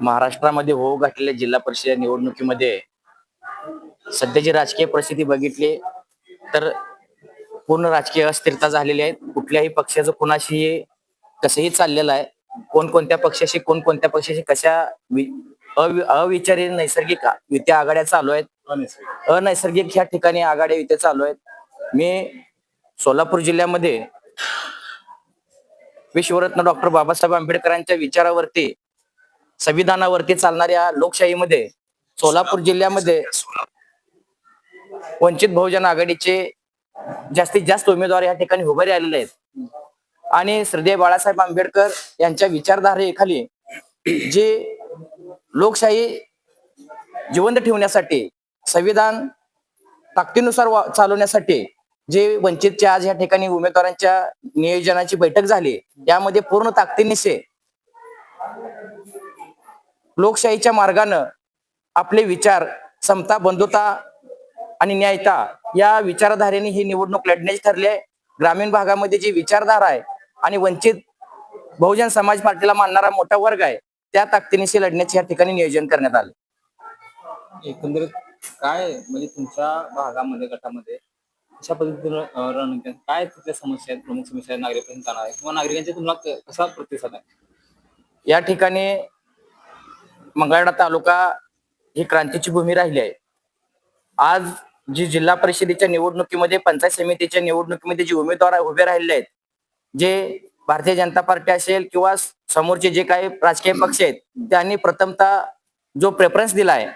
महाराष्ट्रामध्ये होऊ घातलेल्या जिल्हा परिषद निवडणुकीमध्ये सध्याची राजकीय परिस्थिती बघितली तर पूर्ण राजकीय अस्थिरता झालेली आहे. कुठल्याही पक्षाचं कुणाशी कसंही चाललेलं आहे. कोणकोणत्या पक्षाशी कोणकोणत्या पक्षाशी कशा अविचारी नैसर्गिक युत्या आघाड्या चालू आहेत. अनैसर्गिक. ह्या ठिकाणी आघाड्या युत्या चालू आहेत. मी सोलापूर जिल्ह्यामध्ये विश्वरत्न डॉक्टर बाबासाहेब आंबेडकरांच्या विचारावरती संविधानावरती चालणाऱ्या लोकशाहीमध्ये सोलापूर जिल्ह्यामध्ये वंचित बहुजन आघाडीचे जास्तीत जास्त उमेदवार या ठिकाणी उभारी आलेले आहेत. आणि श्रद्धेय बाळासाहेब आंबेडकर यांच्या विचारधारेखाली जे लोकशाही जिवंत ठेवण्यासाठी संविधान ताकदीनुसार चालवण्यासाठी जे वंचितच्या आज या ठिकाणी उमेदवारांच्या नियोजनाची बैठक झाली यामध्ये पूर्ण ताकदीनिशे लोकशाहीच्या मार्गानं आपले विचार समता बंधुता आणि न्यायता या विचारधारेने ही निवडणूक लढण्याची ठरली आहे. ग्रामीण भागामध्ये जी विचारधारा आहे आणि वंचित बहुजन समाज पार्टीला मानणारा मोठा वर्ग आहे त्या ताकदीनिशी लढण्याचे या ठिकाणी नियोजन करण्यात आले. एकंदरीत काय म्हणजे तुमच्या भागामध्ये गटामध्ये अशा पद्धतीनं रणनीती? काय तिथल्या समस्या आहेत? प्रमुख समस्या आहे किंवा नागरिकांच्या तुम्हाला कसा प्रतिसाद आहे? या ठिकाणी मंगळवेढा तालुका ही क्रांतीची भूमी राहिली आहे. आज जी जिल्हा परिषदेच्या निवडणुकीमध्ये पंचायत समितीच्या निवडणुकीमध्ये जे उमेदवार उभे राहिले आहेत जे भारतीय जनता पार्टी असेल किंवा समोरचे जे काही राजकीय पक्ष आहेत त्यांनी प्रथमतः जो प्रेफरन्स दिलाय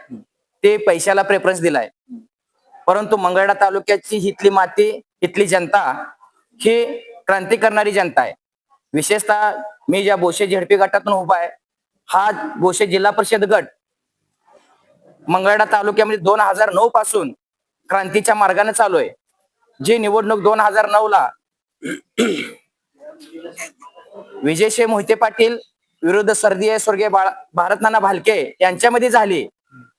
ते पैशाला प्रेफरन्स दिलाय. परंतु मंगळवेढा तालुक्याची हिथली माती इथली जनता ही क्रांती करणारी जनता आहे. विशेषतः मी ज्या बोशे झेडपी गटातून उभा आहे हा बोशे जिल्हा परिषद गट मंगळडा तालुक्यामध्ये दोन हजार नऊ पासून क्रांतीच्या मार्गाने चालू आहे. जी निवडणूक दोन हजार नऊ ला विजयशे मोहिते पाटील विरुद्ध सर्दीय स्वर्गीय बाळ- भारतनाना भालके यांच्यामध्ये झाली.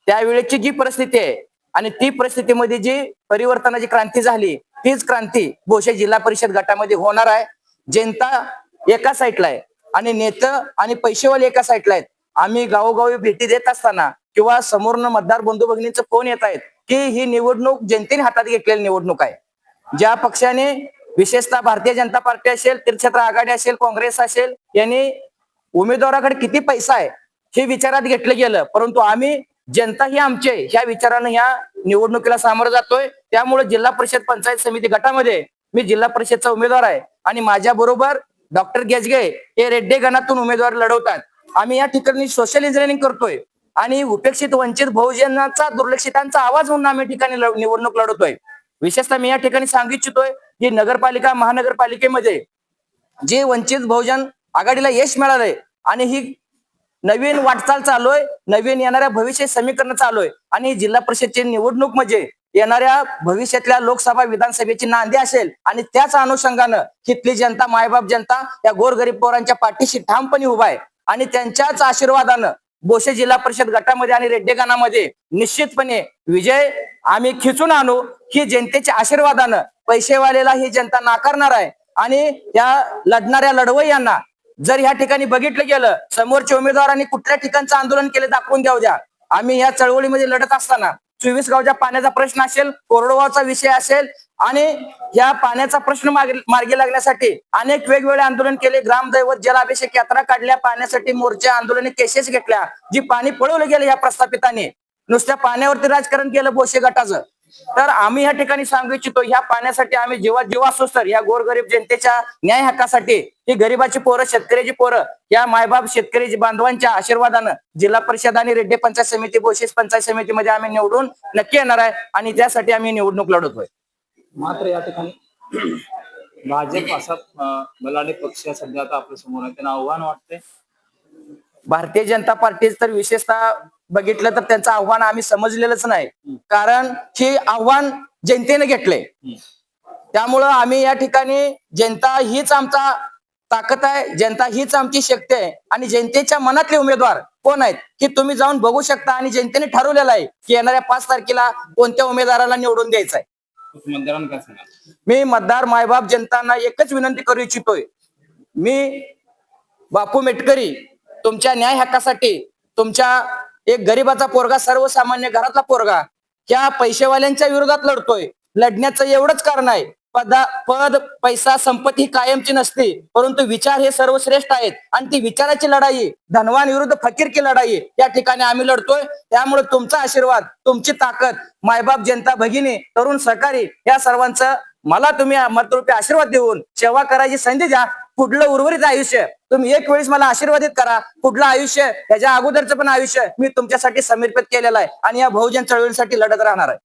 त्यावेळेची जी परिस्थिती आहे आणि ती परिस्थितीमध्ये जी परिवर्तनाची क्रांती झाली तीच क्रांती भोसे जिल्हा परिषद गटामध्ये होणार आहे. जनता एका साईडला आहे. आणि नेतं आणि पैसेवाले एका साईडला आहेत. आम्ही गावोगावी भेटी देत असताना किंवा समोरनं मतदार बंधू भगिनींचं फोन येत आहेत की ही निवडणूक जनतेने हातात घेतलेली निवडणूक आहे. ज्या पक्षाने विशेषतः भारतीय जनता पार्टी असेल तीर्थक्षेत्र आघाडी असेल काँग्रेस असेल यांनी उमेदवाराकडे किती पैसा आहे हे विचारात घेतलं गेलं. परंतु आम्ही जनता ही आमचे ह्या विचारानं ह्या निवडणुकीला सामोरं जातोय. त्यामुळे जिल्हा परिषद पंचायत समिती गटामध्ये मी जिल्हा परिषदचा उमेदवार आहे. आणि माझ्या बरोबर डॉक्टर गेजगे हे रेड्डे गणातून उमेदवार लढवतात. आम्ही या ठिकाणी सोशल इंजिनिअरिंग करतोय आणि उपेक्षित वंचित बहुजनाचा दुर्लक्षितांचा आवाज म्हणून आम्ही ठिकाणी निवडणूक लढवतोय. विशेषतः मी या ठिकाणी सांगू इच्छितोय की नगरपालिका महानगरपालिकेमध्ये जे वंचित बहुजन आघाडीला यश मिळालंय आणि ही नवीन वाटचाल चालू आहे नवीन येणाऱ्या भविष्य समीकरण चालू आहे आणि जिल्हा परिषदची निवडणूक म्हणजे येणाऱ्या भविष्यातल्या लोकसभा विधानसभेची नांदी असेल आणि त्याच अनुषंगानं तिथली जनता मायबाप जनता या गोरगरीब पोरांच्या पाठीशी ठामपणे उभा आहे. आणि त्यांच्याच आशीर्वादानं बोशे जिल्हा परिषद गटामध्ये आणि रेड्डे गणामध्ये निश्चितपणे विजय आम्ही खिचून आणू ही जनतेच्या आशीर्वादानं पैसेवालेला ही जनता नाकारणार आहे. आणि या लढणाऱ्या लढवय्यांना जर ह्या ठिकाणी बघितलं गेलं समोरच्या उमेदवारांनी कुठल्या ठिकाणचं आंदोलन केले दाखवून द्याऊ द्या. आम्ही या चळवळीमध्ये लढत असताना चोवीस गावच्या पाण्याचा प्रश्न असेल कोरडवाचा विषय असेल आणि या पाण्याचा प्रश्न मार्गी लागण्यासाठी अनेक वेगवेगळे आंदोलन केले. ग्रामदैवत जलाभिषेक यात्रा काढल्या. पाण्यासाठी मोर्चा आंदोलने केसेस घेतल्या. जी पाणी पळवलं गेलं या प्रस्थापितांनी. नुसत्या पाण्यावरती राजकारण केलं बोशे गटाचं तर आम्ही या ठिकाणी सांगू इच्छितो ह्या पाण्यासाठी आम्ही जेव्हा जेव्हा असतो तर या गोरगरीब जनतेच्या न्याय हक्कासाठी ही गरिबाची पोरं शेतकऱ्याची पोरं या मायबाप शेतकरी बांधवांच्या आशीर्वादानं जिल्हा परिषद आणि रेड्डे पंचायत समिती बोशेस पंचायत समितीमध्ये आम्ही निवडून नक्की येणार आहे आणि त्यासाठी आम्ही निवडणूक लढवतोय. मात्र या ठिकाणी भाजप असा बलाढ्य पक्ष सध्या आता आपल्यासमोर आहे. त्यांना आव्हान वाटतंय. भारतीय जनता पार्टी तर विशेषतः बघितलं तर त्यांचं आव्हान आम्ही समजलेलंच नाही. कारण हे आव्हान जनतेने घेतलंय त्यामुळं आम्ही या ठिकाणी जनता हीच आमचा ताकद आहे जनता हीच आमची शक्ती आहे आणि जनतेच्या मनातले उमेदवार कोण आहेत की तुम्ही जाऊन बघू शकता आणि जनतेने ठरवलेलं आहे की येणाऱ्या पाच तारखेला कोणत्या उमेदवाराला निवडून द्यायचं आहे. मी मतदार मायबाप जनतांना एकच विनंती करू इच्छितोय. मी बापू मेटकरी तुमच्या न्याय हक्कासाठी तुमच्या एक गरीबाचा पोरगा सर्वसामान्य घरातला पोरगा त्या पैसेवाल्यांच्या विरोधात लढतोय. लढण्याचं एवढंच कारण आहे. पदा पद पैसा संपत्ती कायमची नसते परंतु विचार हे सर्वश्रेष्ठ आहेत. आणि ती विचाराची लढाई धनवान विरुद्ध फकीर की लढाई या ठिकाणी आम्ही लढतोय. त्यामुळे तुमचा आशीर्वाद तुमची ताकद मायबाप जनता भगिनी तरुण सहकारी या सर्वांचं मला तुम्ही मतरूपी आशीर्वाद देऊन सेवा करायची संधी द्या. पुढलं उर्वरित आयुष्य? तुम्ही एक वेळेस मला आशीर्वादित करा. पुढलं आयुष्य? याच्या अगोदरचं पण आयुष्य मी तुमच्यासाठी समर्पित केलेलं आहे. आणि या बहुजन चळवळीसाठी लढत राहणार आहे.